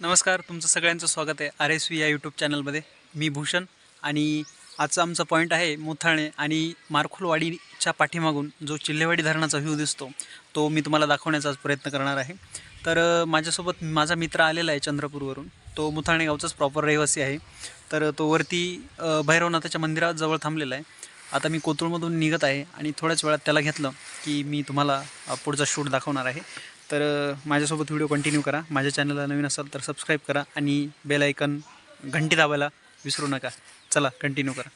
नमस्कार तुमचं सगळ्यांचं स्वागत आहे आर एस व्ही या यूट्यूब चॅनलमध्ये मी भूषण आणि आजचा आमचा पॉईंट आहे मुथाणे आणि मारखोलवाडीच्या पाठीमागून जो चिल्लेवाडी धरणाचा व्ह्यू दिसतो तो मी तुम्हाला दाखवण्याचा प्रयत्न करणार आहे. तर माझ्यासोबत माझा मित्र आलेला आहे चंद्रपूरवरून. तो मुथाणे गावचाच प्रॉपर रहिवासी आहे. तर तो वरती भैरवनाथाच्या मंदिराजवळ थांबलेला आहे. आता मी कोथरूडमधून निघत आहे आणि थोड्याच वेळात त्याला घेतलं की मी तुम्हाला पुढचा शूट दाखवणार आहे. तर माझ्यासोबत व्हिडिओ कंटिन्यू करा. माझ्या चॅनलला नवीन असाल तर सबस्क्राईब करा आणि बेल ऐकन घंटी दाबायला विसरू नका. चला कंटिन्यू करा.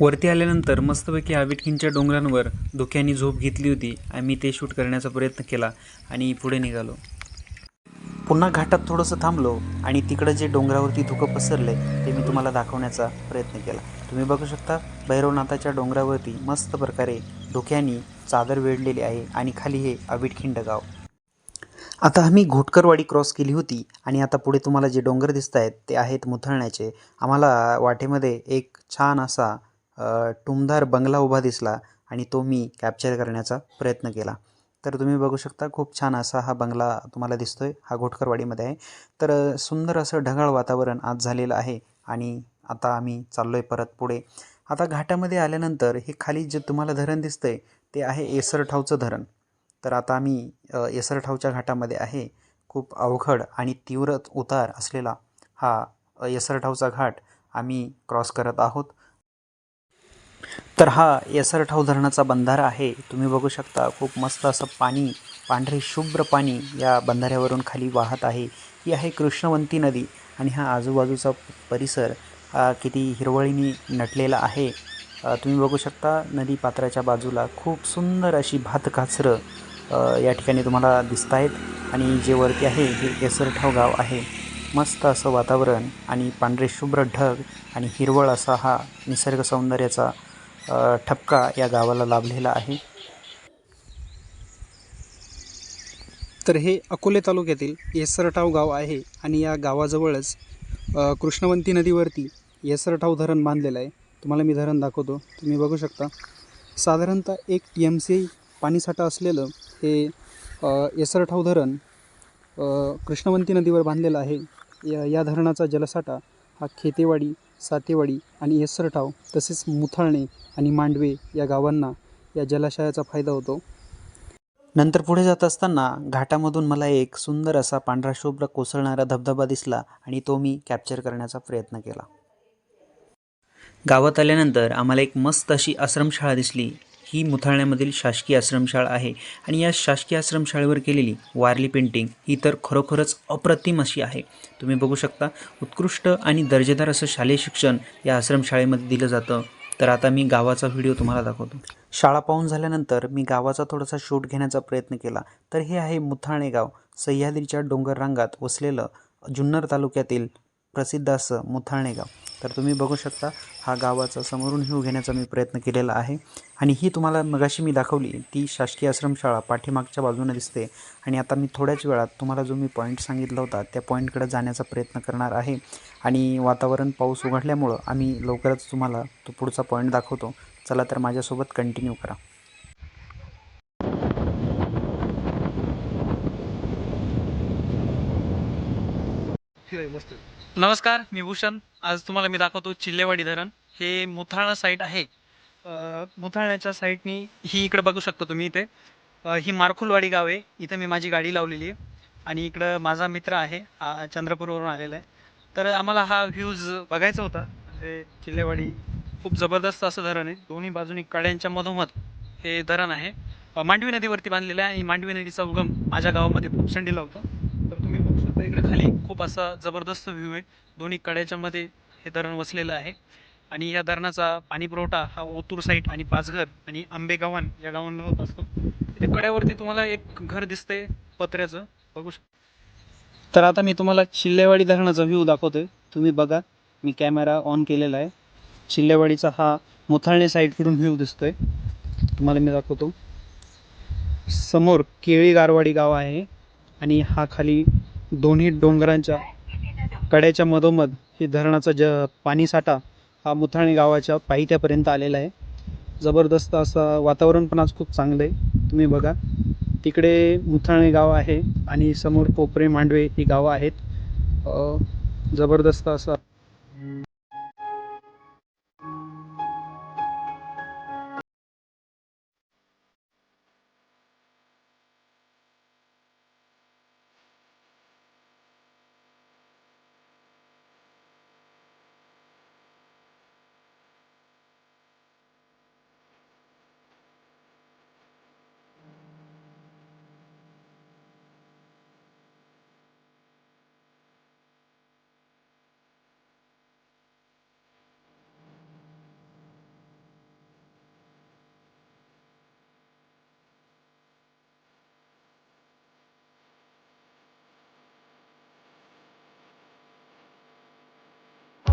वरती आल्यानंतर मस्तपैकी आबिटकीनच्या डोंगरांवर धुक्यानी झोप घेतली होती. आम्ही ते शूट करण्याचा प्रयत्न केला आणि पुढे निघालो. पुन्हा घाटात थोडंसं थांबलो आणि तिकडं जे डोंगरावरती धुकं पसरले ते मी तुम्हाला दाखवण्याचा प्रयत्न केला. तुम्ही बघू शकता भैरवनाथाच्या डोंगरावरती मस्त प्रकारे धुक्यानी चादर वेढलेली आहे आणि खाली हे अबिटखिंड गाव. आता आम्ही घोटकरवाडी क्रॉस केली होती आणि आता पुढे तुम्हाला जे डोंगर दिसत आहेत ते आहेत मुथळण्याचे. आम्हाला वाटेमध्ये एक छान असा टुमदार बंगला उभा दिसला आणि तो मी कॅप्चर करण्याचा प्रयत्न केला. तर तुम्ही बघू शकता खूप छान असा हा बंगला तुम्हाला दिसतोय हा घोटकरवाडीमध्ये आहे. तर सुंदर असं ढगाळ वातावरण आज झालेलं आहे आणि आता आम्ही चाललो आहे परत पुढे. आता घाटामध्ये आल्यानंतर हे खाली जे तुम्हाला धरण दिसतंय ते आहे एसरठावचं धरण. तर आता आम्ही येसरठावच्या घाटामध्ये आहे. खूप अवघड आणि तीव्र उतार असलेला हा येसरठावचा घाट आम्ही क्रॉस करत आहोत. तर हा येसरठाव धरणाचा बंधारा आहे. तुम्ही बघू शकता खूप मस्त असं पाणी पांढरे शुभ्र पाणी या बंधाऱ्यावरून खाली वाहत आहे. ही आहे कृष्णवंती नदी आणि हा आजूबाजूचा परिसर हा किती हिरवळीने नटलेला आहे. तुम्ही बघू शकता नदी पात्राच्या बाजूला खूप सुंदर अशी भातकाचरं या ठिकाणी तुम्हाला दिसत आहेत आणि जे वरती आहे हे केसरठाव गाव आहे. मस्त असं वातावरण आणि पांढरे शुभ्र ढग आणि हिरवळ असा हा निसर्ग सौंदर्याचा ठपका या गावाला लाभलेला आहे. तर हे अकोले तालुक्यातील येसरठाव गाव आहे आणि या गावाजवळच कृष्णवंती नदीवरती येसरठाव धरण बांधलेलं आहे. तुम्हाला मी धरण दाखवतो. तुम्ही बघू शकता. साधारणतः एक टी एम सी पाणीसाठा असलेलं हे येसरठाव धरण कृष्णवंती नदीवर बांधलेलं आहे. या या धरणाचा जलसाठा हा खेतेवाडी सातेवाडी आणि येसरठाव तसेच मुथाळणे आणि मांडवे या गावांना या जलाशयाचा फायदा होतो. नंतर पुढे जात असताना घाटामधून मला एक सुंदर असा पांढरा शुभ्र कोसळणारा धबधबा दिसला आणि तो मी कॅप्चर करण्याचा प्रयत्न केला. गावात आल्यानंतर आम्हाला एक मस्त अशी आश्रमशाळा दिसली. ही मुथाळण्यामधील शासकीय आश्रमशाळा आहे. आणि या शासकीय आश्रमशाळेवर केलेली वारली पेंटिंग ही तर खरोखरच अप्रतिम अशी आहे. तुम्ही बघू शकता उत्कृष्ट आणि दर्जेदार असं शालेय शिक्षण या आश्रमशाळेमध्ये दिलं जातं. तर आता मी गावाचा व्हिडिओ तुम्हाला दाखवतो. शाळा पाहून झाल्यानंतर मी गावाचा थोडासा शूट घेण्याचा प्रयत्न केला. तर हे आहे मुथाणे गाव. सह्याद्रीच्या डोंगर रांगात वसलेलं जुन्नर तालुक्यातील प्रसिद्ध असं मुथाणे गाव. तर तुम्ही बघू शकता हा गावाचा समोरून व्ह्यू घेण्याचा मी प्रयत्न केलेला आहे. आणि ही तुम्हाला मगाशी मी दाखवली ती शासकीय आश्रमशाळा पाठीमागच्या बाजूने दिसते. आणि आता मी थोड्याच वेळात तुम्हाला जो मी पॉईंट सांगितला होता त्या पॉईंटकडे जाण्याचा प्रयत्न करणार आहे. आणि वातावरण पाऊस उघडल्यामुळं आम्ही लवकरच तुम्हाला तो पुढचा पॉईंट दाखवतो. चला तर माझ्यासोबत कंटिन्यू करा. मस्त. नमस्कार मी भूषण. आज तुम्हाला मी दाखवतो चिल्लेवाडी धरण. हे मुथाळा साईट आहे. मुथाळ्याच्या साईटनी ही इकडं बघू शकता तुम्ही इथे. ही मारखुलवाडी गाव आहे. इथं मी माझी गाडी लावलेली आहे. आणि इकडं माझा मित्र आहे चंद्रपूरवरून आलेला आहे. तर आम्हाला हा व्ह्यूज बघायचा होता. म्हणजे चिल्लेवाडी खूप जबरदस्त असं धरण आहे. दोन्ही बाजूनी कड्यांच्या मधोमध हे धरण आहे. मांडवी नदीवरती बांधलेलं आहे आणि मांडवी नदीचा उगम माझ्या गावामध्ये खूपसंडीला होता. तर इकडे खाली खूप असा जबरदस्त व्ह्यू आहे. दोन्ही कड्याच्या मध्ये हे धरण वसलेलं आहे. आणि या धरणाचा पाणी पुरवठा हा ओतूर साईट आणि पाचघर आणि आंबेगावान या गावांना होत असतो. त्या कड्यावरती तुम्हाला एक घर दिसतंय पत्र्याचं. बघू शक तर आता मी तुम्हाला शिल्लेवाडी धरणाचा व्ह्यू दाखवतोय. तुम्ही बघा मी कॅमेरा ऑन केलेला आहे. शिल्लेवाडीचा हा मुथाळणे साईडकडून व्ह्यू दिसतोय. तुम्हाला मी दाखवतो. समोर केळी गारवाडी गाव आहे. आणि हा खाली दोन्ही डोंगरांच्या कड्याच्या मधोमध हे धरणाचा ज पाणीसाठा हा मुथाणे गावाच्या पायथ्यापर्यंत आलेला आहे. जबरदस्त असं वातावरण पण आज खूप चांगलं आहे. तुम्ही बघा तिकडे मुथाणे गाव आहे आणि समोर कोपरे मांडवे ही गावं आहेत. जबरदस्त असा